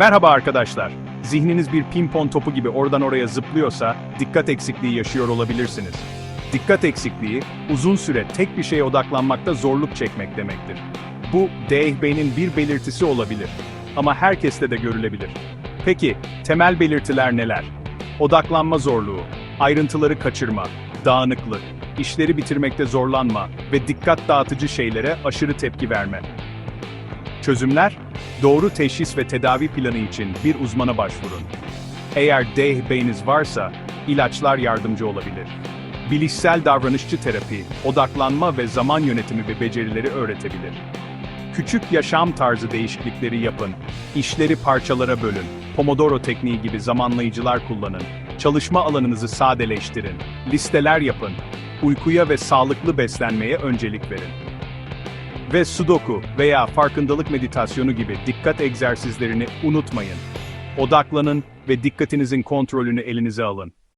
Merhaba arkadaşlar. Zihniniz bir pimpon topu gibi oradan oraya zıplıyorsa dikkat eksikliği yaşıyor olabilirsiniz. Dikkat eksikliği, uzun süre tek bir şeye odaklanmakta zorluk çekmek demektir. Bu, DHB'nin bir belirtisi olabilir. Ama herkeste de görülebilir. Peki, temel belirtiler neler? Odaklanma zorluğu, ayrıntıları kaçırma, dağınıklık, işleri bitirmekte zorlanma ve dikkat dağıtıcı şeylere aşırı tepki verme. Çözümler, doğru teşhis ve tedavi planı için bir uzmana başvurun. Eğer DHB'niz varsa, ilaçlar yardımcı olabilir. Bilişsel davranışçı terapi, odaklanma ve zaman yönetimi ve becerileri öğretebilir. Küçük yaşam tarzı değişiklikleri yapın, işleri parçalara bölün, Pomodoro tekniği gibi zamanlayıcılar kullanın, çalışma alanınızı sadeleştirin, listeler yapın, uykuya ve sağlıklı beslenmeye öncelik verin. Ve Sudoku veya farkındalık meditasyonu gibi dikkat egzersizlerini unutmayın. Odaklanın ve dikkatinizin kontrolünü elinize alın.